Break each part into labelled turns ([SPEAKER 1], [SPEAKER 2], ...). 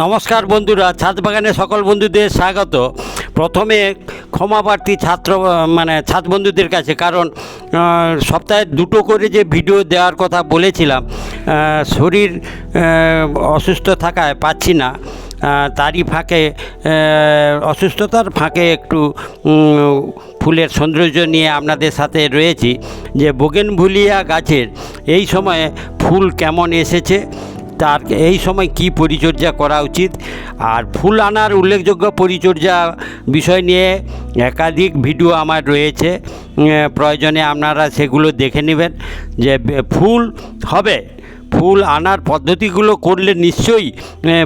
[SPEAKER 1] নমস্কার বন্ধুরা, ছাদ বাগানে সকল বন্ধুদের স্বাগত। প্রথমে ক্ষমা প্রার্থী ছাত্র মানে ছাদ বন্ধুদের কাছে, কারণ সপ্তাহে দুটো করে যে ভিডিও দেওয়ার কথা বলেছিলাম শরীর অসুস্থ থাকায় পাচ্ছি না তারই ফাঁকে অসুস্থতার ফাঁকে একটু ফুলের সৌন্দর্য নিয়ে আপনাদের সাথে রয়েছি, যে বোগেনভুলিয়া গাছের এই সময়ে ফুল কেমন এসেছে তার এই সময় কি পরিচর্যা করা উচিত? আর ফুল আনার উল্লেখযোগ্য পরিচর্যা বিষয় নিয়ে একাধিক ভিডিও আমার রয়েছে। প্রয়োজনে আপনারা সেগুলো দেখে নেবেন যে ফুল হবে। ফুল আনার পদ্ধতিগুলো করলে নিশ্চয়ই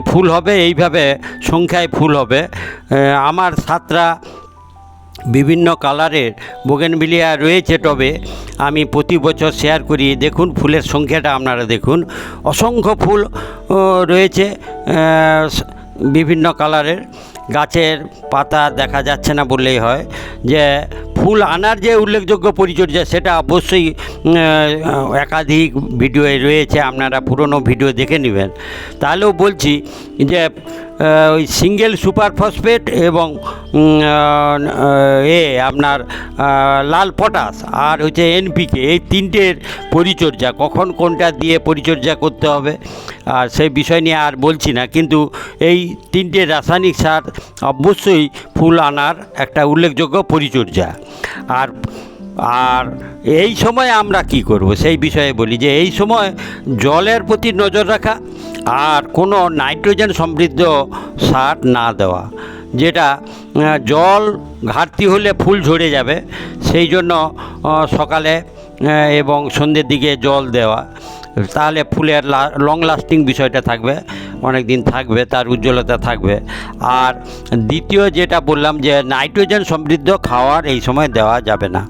[SPEAKER 1] ফুল হবে, এইভাবে সংখ্যায় ফুল হবে। আমার সাতটা বিভিন্ন কালারের বোগেনভিলিয়া রয়েছে টবে। আমি প্রতি বছর শেয়ার করি। দেখুন, ফুলের সংখ্যাটা আপনারা দেখুন। অসংখ্য ফুল রয়েছে বিভিন্ন কালারের। গাছের পাতা দেখা যাচ্ছে না বললেই হয়। যে, ফুল আনার যে উল্লেখযোগ্য পরিচর্যা, সেটা অবশ্যই একাধিক ভিডিওয়ে রয়েছে। আপনারা পুরনো ভিডিও দেখে নেবেন। তাহলেও বলছি যে ওই সিঙ্গেল সুপার ফসফেট এবং এ আপনার লাল পটাশ আর হচ্ছে এনপিকে, এই তিনটের পরিচর্যা, কখন কোনটা দিয়ে পরিচর্যা করতে হবে, আর সেই বিষয় নিয়ে আর বলছি না, কিন্তু এই তিনটে রাসায়নিক সার অবশ্যই ফুল আনার একটা উল্লেখযোগ্য পরিচর্যা। আর আর এই সময় আমরা কি করব, সেই বিষয়ে বলি যে এই সময় জলের প্রতি নজর রাখা আর কোনো নাইট্রোজেন সমৃদ্ধ সার না দেওয়া। যেটা জল ঘাটতি হলে ফুল ঝরে যাবে, সেই জন্য সকালে এবং সন্ধ্যের দিকে জল দেওয়া। তাহলে ফুলের লং লাস্টিং বিষয়টা থাকবে অনেক দিন থাকবে, তার উজ্জ্বলতা থাকবে। আর দ্বিতীয় যেটা বললাম যে, নাইট্রোজেন সমৃদ্ধ খাওয়ার এই সময় দেওয়া যাবে না।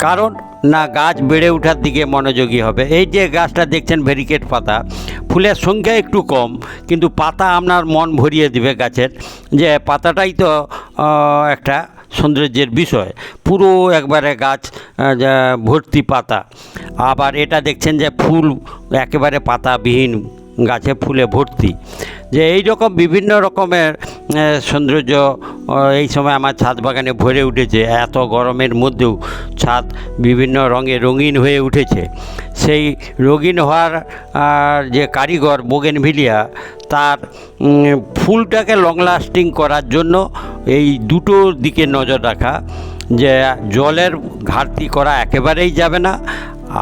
[SPEAKER 1] কারণ, না, গাছ বেড়ে ওঠার দিকে মনোযোগী হবে। এই যে গাছটা দেখছেন, ভেরিকেট পাতা ফুলের সংখ্যা একটু কম, কিন্তু পাতা আপনার মন ভরিয়ে দিবে গাছের। যে পাতাটাই তো একটা সৌন্দর্যের বিষয়। পুরো একবারে গাছ ভর্তি পাতা। আবার এটা দেখছেন যে ফুল একেবারে পাতাবিহীন, গাছে ফুলে ভর্তি। যে এই রকম বিভিন্ন রকমের সৌন্দর্য এই সময় আমার ছাদ বাগানে ভরে উঠেছে। এত গরমের মধ্যেও ছাদ বিভিন্ন রঙে রঙিন হয়ে উঠেছে। সেই রঙিন হওয়ার যে কারিগর বোগেনভিলিয়া তার ফুলটাকে লং লাস্টিং করার জন্য এই দুটো দিকে নজর রাখা যে জলের ঘাটতি করা একেবারেই যাবে না।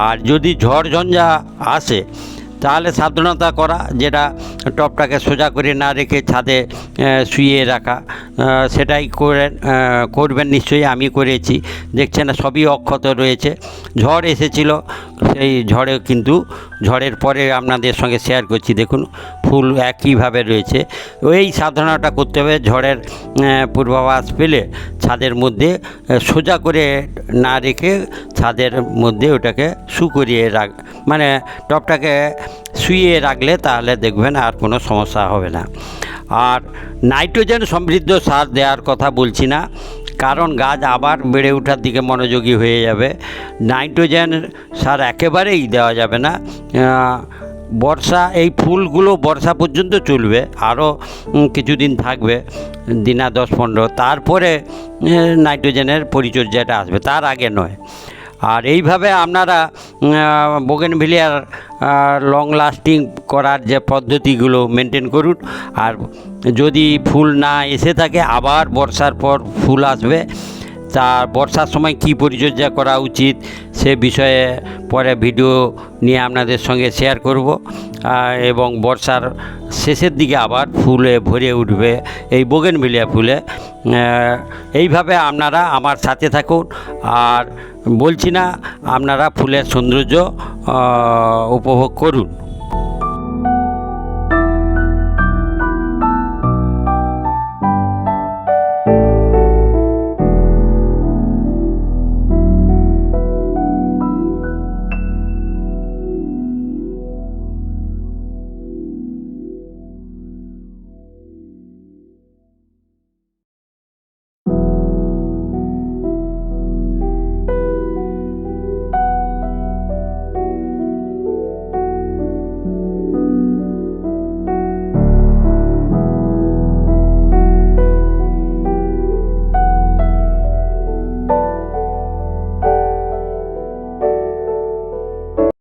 [SPEAKER 1] আর যদি ঝড় ঝঞ্ঝা আসে, তাহলে সাবধানতা করা, যেটা টপটাকে সোজা করে না রেখে ছাদে শুয়ে রাখা। সেটাই করে করবেন নিশ্চয়ই, আমি করেছি। দেখছেন সবই অক্ষত রয়েছে। ঝড় এসেছিল, সেই ঝড়ে কিন্তু, ঝড়ের পরে আপনাদের সঙ্গে শেয়ার করছি। দেখুন, ফুল একইভাবে রয়েছে। ওই সাধনাটা করতে হবে, ঝড়ের পূর্বাভাস পেলে ছাদের মধ্যে সোজা করে না রেখে ছাদের মধ্যে ওটাকে শু করিয়ে রাখ মানে টপটাকে শুইয়ে রাখলে তাহলে দেখবেন আর কোনো সমস্যা হবে না। আর নাইট্রোজেন সমৃদ্ধ সার দেওয়ার কথা বলছি না, কারণ গাছ আবার বেড়ে ওঠার দিকে মনোযোগী হয়ে যাবে। নাইট্রোজেন সার একেবারেই দেওয়া যাবে না। বর্ষা, এই ফুলগুলো বর্ষা পর্যন্ত চলবে, আরও কিছুদিন থাকবে, দিনা দশ পনেরো। তারপরে নাইট্রোজেনের পরিচর্যাটা আসবে, তার আগে নয়। আর এইভাবে আপনারা বোগেনভিলিয়ার লং লাস্টিং করার যে পদ্ধতিগুলো মেনটেন করুন। আর যদি ফুল না এসে থাকে, আবার বর্ষার পর ফুল আসবে। তা বর্ষার সময় কি পরিচর্যা করা উচিত, সে বিষয়ে পরে ভিডিও নিয়ে আপনাদের সঙ্গে শেয়ার করব। এবং বর্ষার শেষের দিকে আবার ফুলে ভরে উঠবে এই বোগেনভিলিয়া ফুলে। এইভাবে আপনারা আমার সাথে থাকুন। আর বলছি না আপনারা ফুলের সৌন্দর্য উপভোগ করুন।